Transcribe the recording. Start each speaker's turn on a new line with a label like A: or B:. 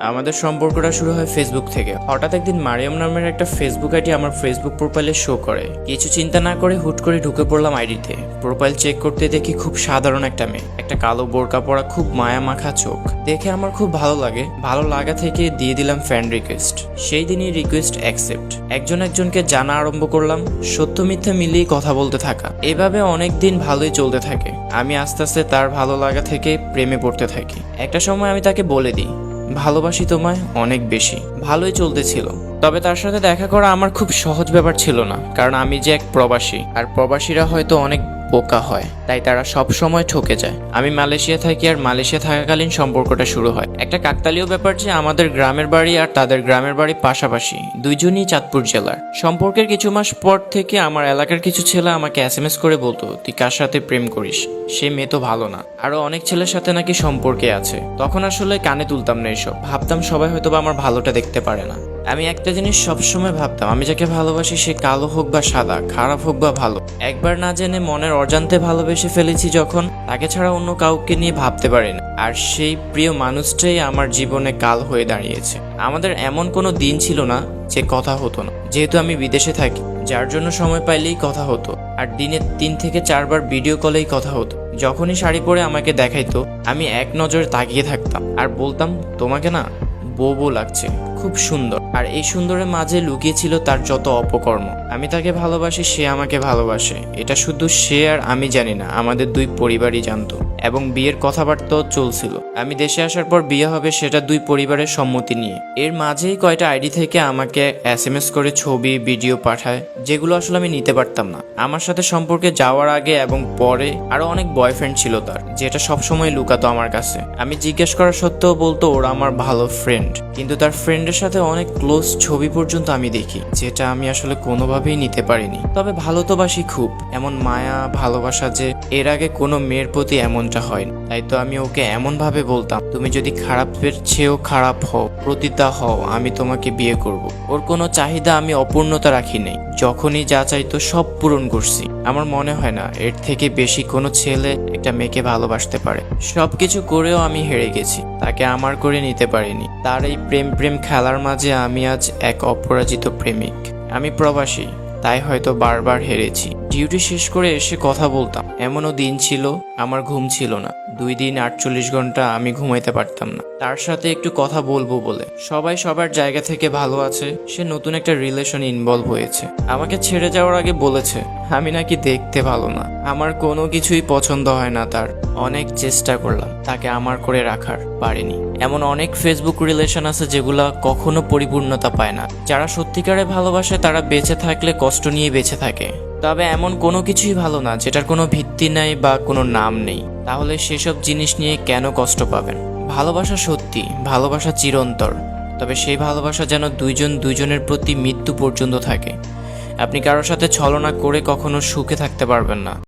A: আমাদের সম্পর্কটা শুরু হয় ফেসবুক থেকে। হঠাৎ একদিন মারিয়াম নামের একটা ফেসবুক আইডি আমার ফেসবুক প্রোফাইলে শো করে। কিছু চিন্তা না করে হুট করে ঢুকে পড়লাম আইডিতে। প্রোফাইল চেক করতে দেখি খুব সাধারণ একটা মেয়ে। একটা কালো বোরকা পরা খুব মায়া মাখা চোখ। দেখে আমার খুব ভালো লাগে। ভালো লাগা থেকে দিয়ে দিলাম ফ্রেন্ড রিকোয়েস্ট সেই দিনই রিকোয়েস্ট অ্যাকসেপ্ট একজন একজনকে জানা আরম্ভ করলাম। সত্য মিথ্যা মিলিয়ে কথা বলতে থাকা। এভাবে অনেক দিন ভালোই চলতে থাকে। আমি আস্তে আস্তে তার ভালো লাগা থেকে প্রেমে পড়তে থাকি। একটা সময় আমি তাকে বলে দিই। ভালোবাসি তোমায় অনেক বেশি। ভালোই চলতেছিল। তবে তার সাথে দেখা করা আমার খুব সহজ ব্যাপার ছিল না, কারণ আমি যে এক প্রবাসী, আর প্রবাসীরা হয়তো অনেক বোকা হয়, তাই তারা সব সময় ঠকে যায়। আমি মালয়েশিয়া থাকি আর মালয়েশিয়া থাকাকালীন সম্পর্কটা শুরু হয়। একটা কাকতালীয় ব্যাপার যে আমাদের গ্রামের বাড়ি আর তাদের গ্রামের বাড়ি পাশাপাশি, দুইজনই চাঁদপুর জেলার। সম্পর্কের কিছু মাস পর থেকে আমার এলাকার কিছু ছেলে আমাকে এস এম এস করে বলতো, তুই কার সাথে প্রেম করিস? সে মেয়ে তো ভালো না। আরও অনেক ছেলের সাথে নাকি সম্পর্কে আছে। তখন আসলে কানে তুলতাম না এসব। ভাবতাম সবাই হয়তো বা আমার ভালোটা দেখতে পারে না। আমি একটা জিনিস সবসময় ভাবতাম, আমি যাকে ভালোবাসি সে কালো হোক বা সাদা, খারাপ হোক বা ভালো। একবার না জেনে মনের অজান্তে ভালোবেসে ফেলেছি যখন তাকে ছাড়া অন্য কাউকে নিয়ে ভাবতে পারি না আর সেই প্রিয় মানুষটাই আমার জীবনে কাল হয়ে দাঁড়িয়েছে। আমাদের এমন কোনো দিন ছিল না যে কথা হতো না। যেহেতু আমি বিদেশে থাকি, যার জন্য সময় পাইলেই কথা হতো। আর দিনে তিন থেকে চারবার ভিডিও কলেই কথা হতো। যখনই শাড়ি পরে আমাকে দেখাইতো, আমি এক নজরে তাকিয়ে থাকতাম। আর বলতাম, তোমাকে না বউ লাগছে। খুব সুন্দর। আর এই সুন্দরের মাঝে লুকিয়ে ছিল তার যত অপকর্ম। আমি তাকে ভালোবাসি, সে আমাকে ভালোবাসে। এটা শুধু সে আর আমি জানি না, আমাদের দুই পরিবারই জানতো। এবং বিয়ের কথাবার্তাও চলছিল। আমি দেশে আসার পর বিয়ে হবে সেটা দুই পরিবারের সম্মতি নিয়ে। এর মাঝেই কয়টা আইডি থেকে আমাকে এস এম এস করে ছবি, ভিডিও পাঠায়, যেগুলো আসলে আমি নিতে পারতাম না। আমার সাথে সম্পর্কে যাওয়ার আগে এবং পরে আরও অনেক বয়ফ্রেন্ড ছিল তার, যেটা সবসময় লুকাতো আমার কাছে। আমি জিজ্ঞেস করা সত্ত্বেও বলতো, ওরা আমার ভালো ফ্রেন্ড কিন্তু তার ফ্রেন্ডের সাথে অনেক ক্লোজ ছবি পর্যন্ত আমি দেখি, যেটা আমি আসলে কোনোভাবেই নিতে পারিনি। তবে ভালো তো বাসি খুব, এমন মায়া, ভালোবাসা যে এর আগে কোনো মেয়ের প্রতি এমনটা হয় না তাই তো আমি ওকে এমনভাবে বলতাম, তুমি যদি খারাপের চেয়েও খারাপ হও প্রতিতা হও, আমি তোমাকে বিয়ে করব। ওর কোনো চাহিদা আমি অপূর্ণতা রাখি নেই। যখনই যা চাইতো সব পূরণ করছি। আমার মনে হয় না এর থেকে বেশি কোনো ছেলে একটা মেয়েকে ভালোবাসতে পারে। সব কিছু করেও আমি হেরে গেছি। তাকে আমার করে নিতে পারিনি। তার এই প্রেম প্রেম খেলার মাঝে আমি আজ এক অপরাজিত প্রেমিক। আমি প্রবাসী, তাই হয়তো বারবার হেরেছি। ডিউটি শেষ করে এসে কথা বলতাম। এমনও দিন ছিল, আমার ঘুম ছিল না। দুই দিন আটচল্লিশ ঘণ্টা আমি ঘুমাইতে পারতাম না। তার সাথে একটু কথা বলব বলে। সবাই সবার জায়গা থেকে ভালো আছে, সে নতুন একটা রিলেশন ইনভলভ হয়েছে। আমাকে ছেড়ে যাওয়ার আগে বলেছে, আমি নাকি দেখতে ভালো না। আমার কোনো কিছুই পছন্দ হয় না তার। অনেক চেষ্টা করলাম, তাকে আমার করে রাখার। পারিনি। এমন অনেক ফেসবুক রিলেশন আছে যেগুলা কখনো পরিপূর্ণতা পায় না। যারা সত্যিকারে ভালোবাসে, তারা বেঁচে থাকলে কষ্ট নিয়ে বেঁচে থাকে। তবে এমন কোনো কিছুই ভালো না, যেটার কোনো ভিত্তি নাই বা কোনো নাম নেই। তাহলে সেসব জিনিস নিয়ে কেন কষ্ট পাবেন? ভালোবাসা সত্যি, ভালোবাসা চিরন্তর তবে সেই ভালোবাসা যেন দুইজন দুইজনের প্রতি মৃত্যু পর্যন্ত থাকে। আপনি কারোর সাথে ছলনা করে কখনো সুখে থাকতে পারবেন না।